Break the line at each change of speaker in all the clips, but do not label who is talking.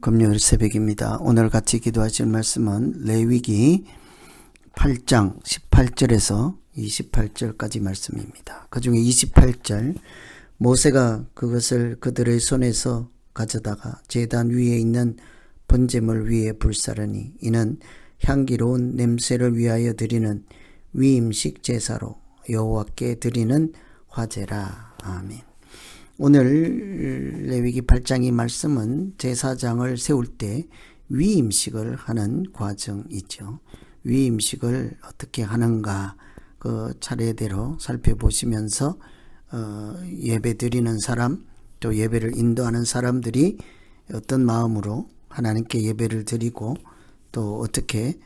9월 12일 금요일 새벽입니다. 오늘 같이 기도하실 말씀은 레위기 8장 18절에서 28절까지 말씀입니다. 그 중에 28절 모세가 그것을 그들의 손에서 가져다가 제단 위에 있는 번제물 위에 불사르니 이는 향기로운 냄새를 위하여 드리는 위임식 제사로 여호와께 드리는 화제라. 아멘. 오늘 레위기 8장의 말씀은 제사장을 세울 때 위임식을 하는 과정이죠. 위임식을 어떻게 하는가 그 차례대로 살펴보시면서 어, 예배 드리는 사람 또 예배를 인도하는 사람들이 어떤 마음으로 하나님께 예배를 드리고 또 어떻게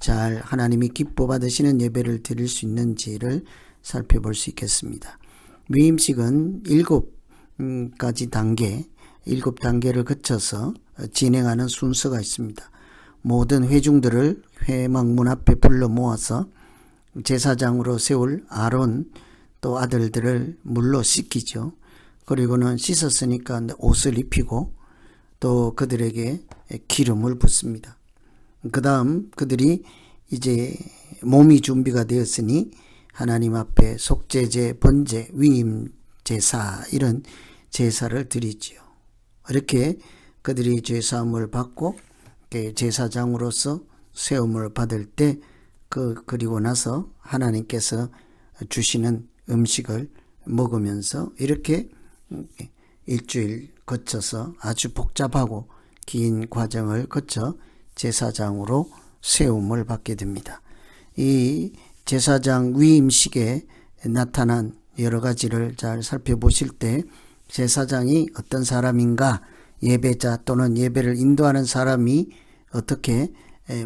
잘 하나님이 기뻐 받으시는 예배를 드릴 수 있는지를 살펴볼 수 있겠습니다. 위임식은 일곱 가지 단계, 일곱 단계를 거쳐서 진행하는 순서가 있습니다. 모든 회중들을 회막문 앞에 불러 모아서 제사장으로 세울 아론 또 아들들을 물로 씻기죠. 그리고는 씻었으니까 옷을 입히고 또 그들에게 기름을 붓습니다. 그 다음 그들이 이제 몸이 준비가 되었으니 하나님 앞에 속죄제, 번제, 위임 제사 이런 제사를 드리지요. 이렇게 그들이 제사함을 받고 제사장으로서 세움을 받을 때 그 그리고 나서 하나님께서 주시는 음식을 먹으면서 이렇게 일주일 거쳐서 아주 복잡하고 긴 과정을 거쳐 제사장으로 세움을 받게 됩니다. 이 제사장 위임식에 나타난 여러 가지를 잘 살펴보실 때 제사장이 어떤 사람인가 예배자 또는 예배를 인도하는 사람이 어떻게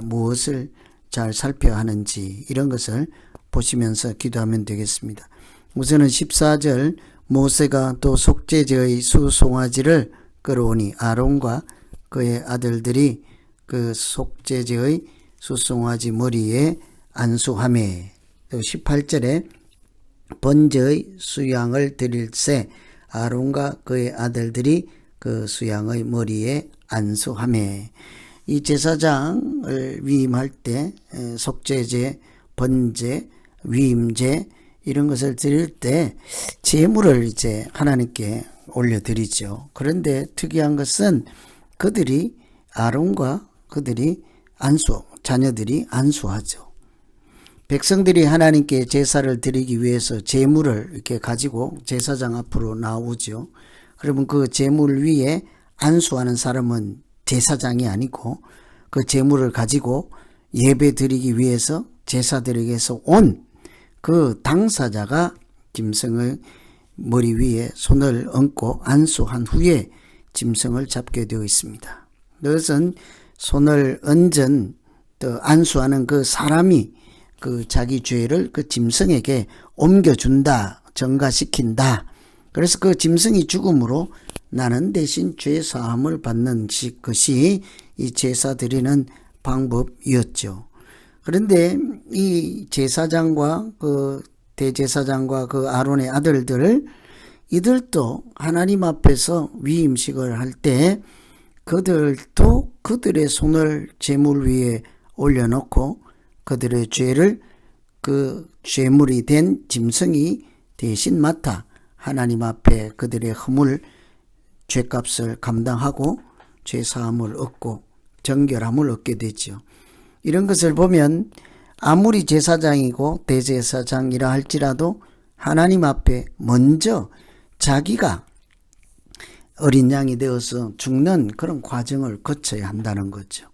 무엇을 잘 살펴야 하는지 이런 것을 보시면서 기도하면 되겠습니다. 우선은 14절 모세가 또 속죄제의 수송아지를 끌어오니 아론과 그의 아들들이 그 속죄제의 수송아지 머리에 안수함에 또 18절에 번제의 수양을 드릴새 아론과 그의 아들들이 그 수양의 머리에 안수함에 이 제사장을 위임할 때 속죄제, 번제, 위임제 이런 것을 드릴 때 제물을 이제 하나님께 올려드리죠. 그런데 특이한 것은 그들이 아론과 그들이 안수, 자녀들이 안수하죠. 백성들이 하나님께 제사를 드리기 위해서 제물을 이렇게 가지고 제사장 앞으로 나오죠. 그러면 그 제물 위에 안수하는 사람은 제사장이 아니고 그 제물을 가지고 예배 드리기 위해서 제사들에게서 온 그 당사자가 짐승을 머리 위에 손을 얹고 안수한 후에 짐승을 잡게 되어 있습니다. 그것은 손을 얹은 또 안수하는 그 사람이 그 자기 죄를 그 짐승에게 옮겨준다, 전가시킨다. 그래서 그 짐승이 죽음으로 나는 대신 죄 사함을 받는 것이 이 제사 드리는 방법이었죠. 그런데 이 제사장과 그 대제사장과 그 아론의 아들들 이들도 하나님 앞에서 위임식을 할 때 그들도 그들의 손을 제물 위에 올려놓고 그들의 죄를 그 죄물이 된 짐승이 대신 맡아 하나님 앞에 그들의 허물 죄값을 감당하고 죄사함을 얻고 정결함을 얻게 되죠. 이런 것을 보면 아무리 제사장이고 대제사장이라 할지라도 하나님 앞에 먼저 자기가 어린 양이 되어서 죽는 그런 과정을 거쳐야 한다는 거죠.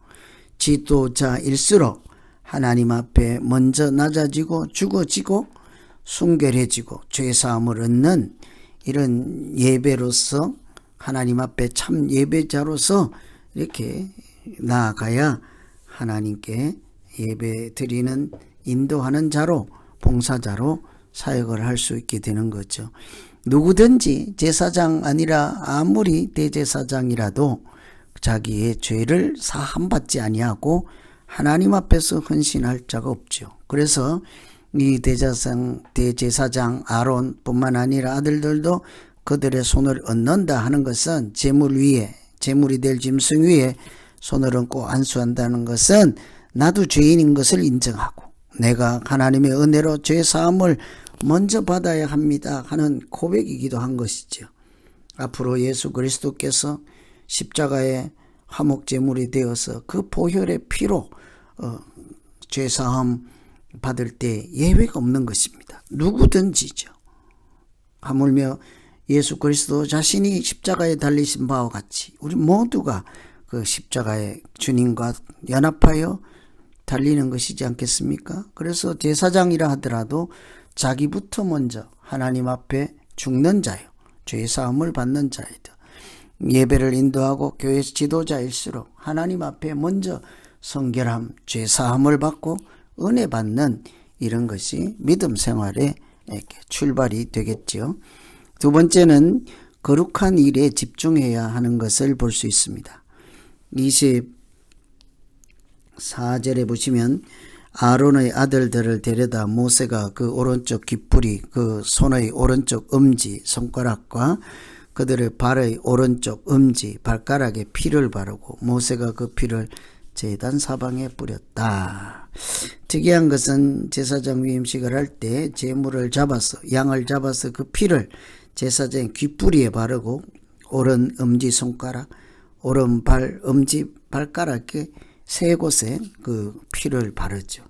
지도자일수록 하나님 앞에 먼저 낮아지고 죽어지고 순결해지고 죄사함을 얻는 이런 예배로서 하나님 앞에 참 예배자로서 이렇게 나아가야 하나님께 예배 드리는 인도하는 자로 봉사자로 사역을 할 수 있게 되는 거죠. 누구든지 제사장 아니라 아무리 대제사장이라도 자기의 죄를 사함받지 아니하고 하나님 앞에서 헌신할 자가 없죠. 그래서 이 대제사장, 대제사장 아론뿐만 아니라 아들들도 그들의 손을 얹는다 하는 것은 재물 위에 재물이 될 짐승 위에 손을 얹고 안수한다는 것은 나도 죄인인 것을 인정하고 내가 하나님의 은혜로 죄 사함을 먼저 받아야 합니다 하는 고백이기도 한 것이죠. 앞으로 예수 그리스도께서 십자가의 화목 제물이 되어서 그 보혈의 피로 어, 죄 사함 받을 때 예외가 없는 것입니다. 누구든지죠. 하물며 예수 그리스도 자신이 십자가에 달리신 바와 같이 우리 모두가 그 십자가의 주님과 연합하여 달리는 것이지 않겠습니까? 그래서 제사장이라 하더라도 자기부터 먼저 하나님 앞에 죽는 자요. 죄 사함을 받는 자이다. 예배를 인도하고 교회 지도자일수록 하나님 앞에 먼저 성결함, 죄 사함을 받고 은혜 받는 이런 것이 믿음 생활의 출발이 되겠죠. 두 번째는 거룩한 일에 집중해야 하는 것을 볼 수 있습니다. 24절에 보시면 아론의 아들들을 데려다 모세가 그 오른쪽 귓불이 그 손의 오른쪽 엄지 손가락과 그들의 발의 오른쪽 엄지 발가락에 피를 바르고 모세가 그 피를 제단 사방에 뿌렸다. 특이한 것은 제사장 위임식을 할 때 제물을 잡아서 양을 잡아서 그 피를 제사장 귓뿌리에 바르고 오른 엄지 손가락, 오른 발 엄지 발가락에 세 곳에 그 피를 바르죠.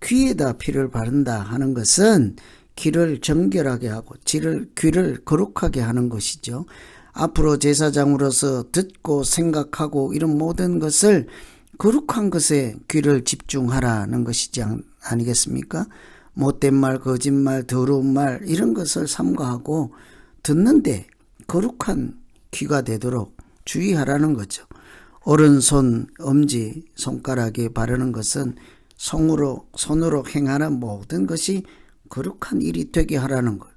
귀에다 피를 바른다 하는 것은 귀를 정결하게 하고 지를 귀를 거룩하게 하는 것이죠. 앞으로 제사장으로서 듣고 생각하고 이런 모든 것을 거룩한 것에 귀를 집중하라는 것이지 아니겠습니까? 못된 말, 거짓말, 더러운 말 이런 것을 삼가하고 듣는데 거룩한 귀가 되도록 주의하라는 거죠. 오른손, 엄지, 손가락에 바르는 것은 손으로, 손으로 행하는 모든 것이 거룩한 일이 되게 하라는 것.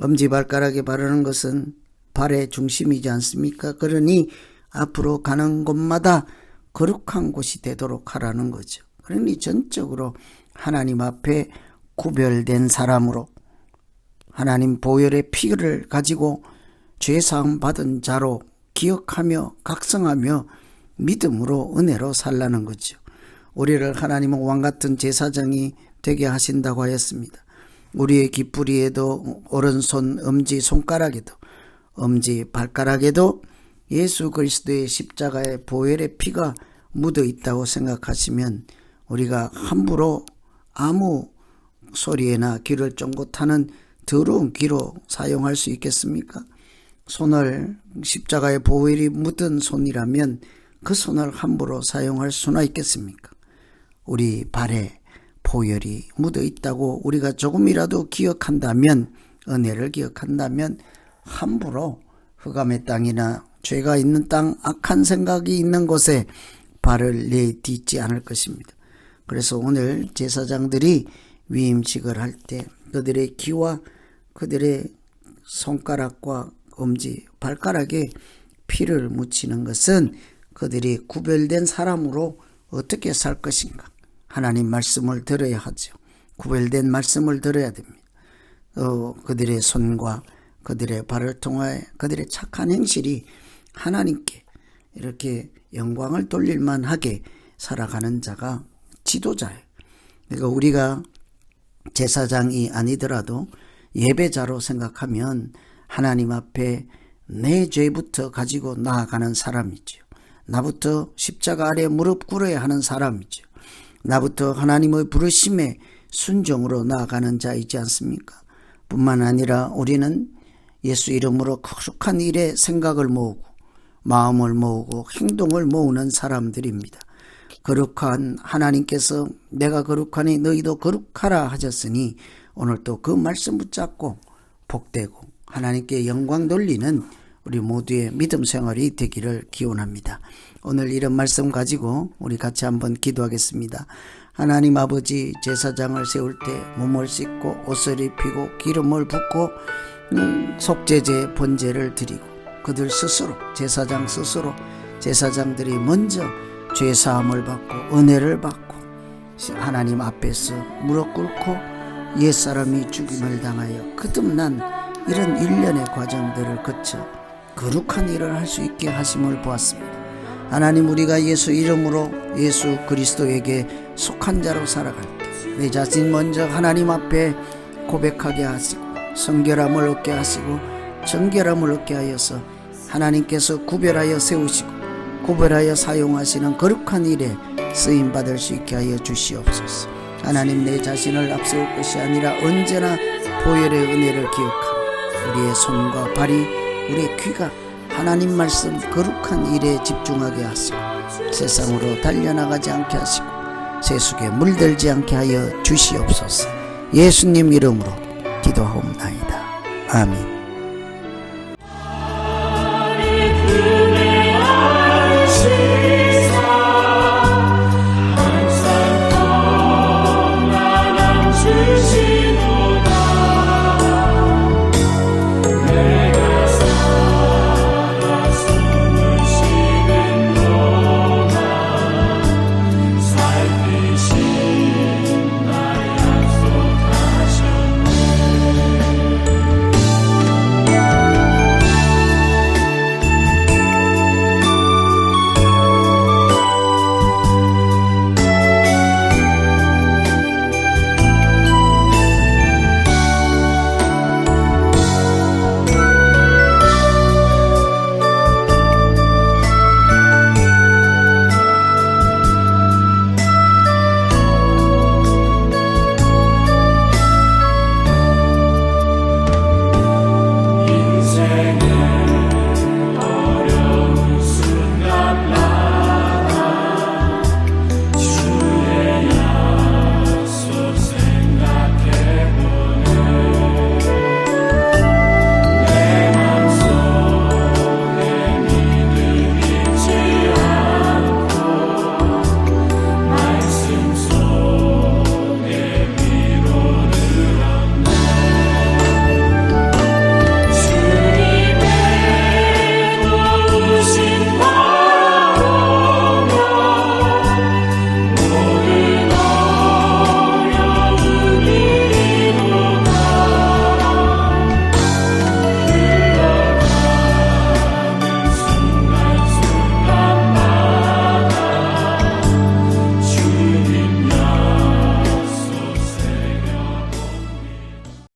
엄지 발가락에 바르는 것은 발의 중심이지 않습니까? 그러니 앞으로 가는 곳마다 거룩한 곳이 되도록 하라는 거죠. 그러니 전적으로 하나님 앞에 구별된 사람으로 하나님 보혈의 피를 가지고 죄사함 받은 자로 기억하며 각성하며 믿음으로 은혜로 살라는 거죠. 우리를 하나님은 왕 같은 제사장이 되게 하신다고 하였습니다. 우리의 깃뿌리에도 오른손 엄지 손가락에도 엄지 발가락에도 예수 그리스도의 십자가의 보혈의 피가 묻어 있다고 생각하시면 우리가 함부로 아무 소리에나 귀를 쫑긋하는 더러운 귀로 사용할 수 있겠습니까? 손을 십자가의 보혈이 묻은 손이라면 그 손을 함부로 사용할 수나 있겠습니까? 우리 발에 보혈이 묻어 있다고 우리가 조금이라도 기억한다면 은혜를 기억한다면 함부로 흑암의 땅이나 죄가 있는 땅 악한 생각이 있는 곳에 발을 내딛지 않을 것입니다. 그래서 오늘 제사장들이 위임식을 할 때 그들의 귀와 그들의 손가락과 엄지, 발가락에 피를 묻히는 것은 그들이 구별된 사람으로 어떻게 살 것인가. 하나님 말씀을 들어야 하죠. 구별된 말씀을 들어야 됩니다. 어, 그들의 손과 그들의 발을 통하여 그들의 착한 행실이 하나님께 이렇게 영광을 돌릴만 하게 살아가는 자가 지도자예요. 그러니까 우리가 제사장이 아니더라도 예배자로 생각하면 하나님 앞에 내 죄부터 가지고 나아가는 사람이죠. 나부터 십자가 아래 무릎 꿇어야 하는 사람이죠. 나부터 하나님의 부르심에 순종으로 나아가는 자이지 않습니까? 뿐만 아니라 우리는 예수 이름으로 거룩한 일에 생각을 모으고 마음을 모으고 행동을 모으는 사람들입니다. 거룩한 하나님께서 내가 거룩하니 너희도 거룩하라 하셨으니 오늘 또그 말씀 붙잡고 복되고 하나님께 영광 돌리는 우리 모두의 믿음 생활이 되기를 기원합니다. 오늘 이런 말씀 가지고 우리 같이 한번 기도하겠습니다. 하나님 아버지 제사장을 세울 때 몸을 씻고 옷을 입히고 기름을 붓고 음, 속죄제 번제를 드리고 그들 스스로 제사장 스스로 제사장들이 먼저 죄 사함을 받고 은혜를 받고 하나님 앞에서 무릎 꿇고 옛사람이 죽임을 당하여 거듭난 이런 일련의 과정들을 거쳐 거룩한 일을 할 수 있게 하심을 보았습니다. 하나님 우리가 예수 이름으로 예수 그리스도에게 속한 자로 살아갈 때 내 자신 먼저 하나님 앞에 고백하게 하시고 성결함을 얻게 하시고 정결함을 얻게 하여서 하나님께서 구별하여 세우시고 구별하여 사용하시는 거룩한 일에 쓰임 받을 수 있게 하여 주시옵소서. 하나님 내 자신을 앞세울 것이 아니라 언제나 보혈의 은혜를 기억하고 우리의 손과 발이 우리의 귀가 하나님 말씀 거룩한 일에 집중하게 하시고 세상으로 달려나가지 않게 하시고 세속에 물들지 않게 하여 주시옵소서. 예수님 이름으로 기도하옵나이다. 아멘.